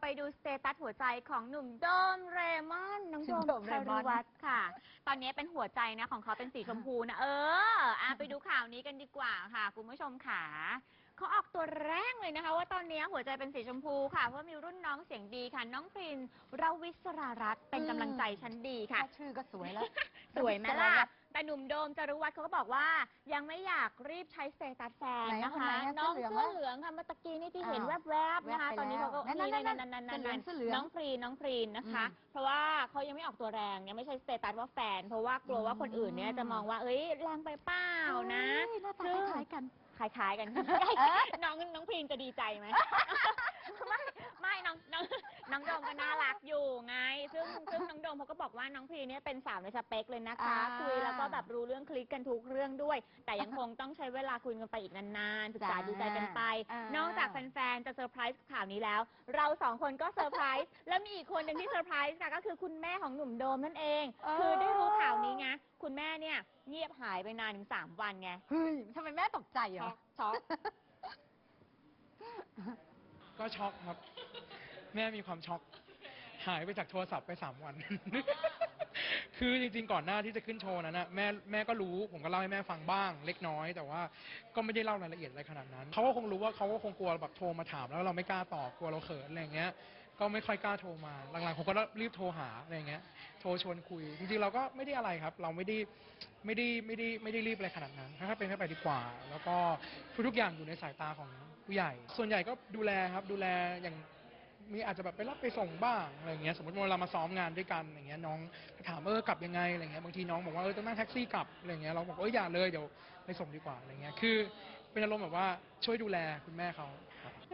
ไปดูสเตตัสหัวใจของหนุ่มโดมเรมอนน้องโดมโดมคาเรมอนรุวัฒน์ค่ะ ตอนนี้เป็นหัวใจนะของเขาเป็นสีชมพูนะเอออะไปดูข่าวนี้กันดีกว่าค่ะ คุณผู้ชมค่ะเขาออกตัวแรงเลยนะคะ ว่าตอนนี้หัวใจเป็นสีชมพูค่ะ เพราะว่ามีรุ่นน้องเสียงดีค่ะ น้องพรินราวิศรารัตน์เป็นกำลังใจชั้นดีค่ะแค่ชื่อก็สวยแล้ว สวยไหมล่ะ แต่หนุ่มโดมจารุวัฒน์เขาก็บอกว่ายังไม่อยากรีบใช้สเตตัสแฟนไหนนะคนคะไหนอะน้องเสื้เสื้ออเหเหลืลือองงค่ะเมื่อตะกี้นี่ที่อ่าเห็นแวบๆนะคะ แวบไปตอนนี้เขาก็แล้วนั่นนี่นั่นนั่นนั่นเสื้นั่อนเหลืองเสื้อเหลืองน้องพรีนน้องพรีนนะคะ อืมเพราะว่าเขายังไม่ออกตัวแรงยังไม่ใช่สเตตัสว่าแฟน เพราะว่ากลัวว่าคนอื่นเนี่ยจะมองว่าเอ้ยแรงไปเปล่านะเฮ้ยหน้าตาซึ่งคล้ายๆกัน คล้ายๆกันเออน้องน้องพรีนจะดีใจไหมไม่ไม่น้องน้องน้องโดมก็น่ารักอยู่ไง ซึ่งซึ่งน้องโด มเขาก็บอกว่าน้องพรีเนี่ยเป็นสาวในสเปคเลยนะคะ อ่าคุยแล้วก็แบบรู้เรื่องคลิกกันทุกเรื่องด้วย แต่ยังคงต้องใช้เวลาคุยกันไปอีกนานๆศึกษาจ้าดูใจกันไป อ่านอกจากแฟนๆจะเซอร์ไพรส์กับข่าวนี้แล้ว เราสองคนก็เซอร์ไพรส์ แล้วมีอีกคนหนึ่งที่เซอร์ไพรส์ค่ะก็คือคุณแม่ของหนุ่มโดมนั่นเอง เออ คือได้รู้ข่าวนี้ไงคุณแม่เนี่ยเงียบหายไปนานถึงสามวันไง เฮ้ยทำไมแม่ตกใจเหรช็ออกช็อก ก็ช็อกครับ แม่มีความช็อก หายไปจากโทรศัพท์ไปสามวัน คือจริงๆ ก่อนหน้าที่จะขึ้นโชว์นั้นนะแม่แม่ก็รู้ผมก็เล่าให้แม่ฟังบ้าง เล็กน้อย แต่ว่าก็ไม่ได้เล่ารายละเอียดอะไรขนาดนั้นเขาก็คงรู้ว่าเขาก็คงกลัวแบบโทรมาถาม แล้วเราไม่กล้าตอบกลัวเราเขินอะไรอย่างเงี้ย ก็ไม่ค่อยกล้าโทรมาหลังๆผมก็รีบโทรหาอะไรอย่างเงี้ย โทรชวนคุยจริงๆเราก็ไม่ได้อะไรครับ เราไม่ได้ไม่ได้ไม่ได้ไม่ได้รีบอะไรขนาดนั้นค่อยๆเป็นค่ไปดีกว่า แล้วก็ทุกๆอย่างอยู่ในสายตาของผู้ใหญ่ ส่วนใหญ่ก็ดูแลครับดูแลอย่าง มีอาจจะแบบไปรับไปส่งบ้างอะไรอย่างเงี้ยสมมติว่าเรามาซ้อมงานด้วยกันอย่างเงี้ยน้องถามเออกลับยังไงอะไรเงี้ยบางทีน้องบอกว่าเออต้องนั่งแท็กซี่กลับอะไรเงี้ยเราบอกเอออย่าเลยเดี๋ยวไปส่งดีกว่าอะไรเงี้ยคือเป็นอารมณ์แบบว่าช่วยดูแลคุณแม่เขา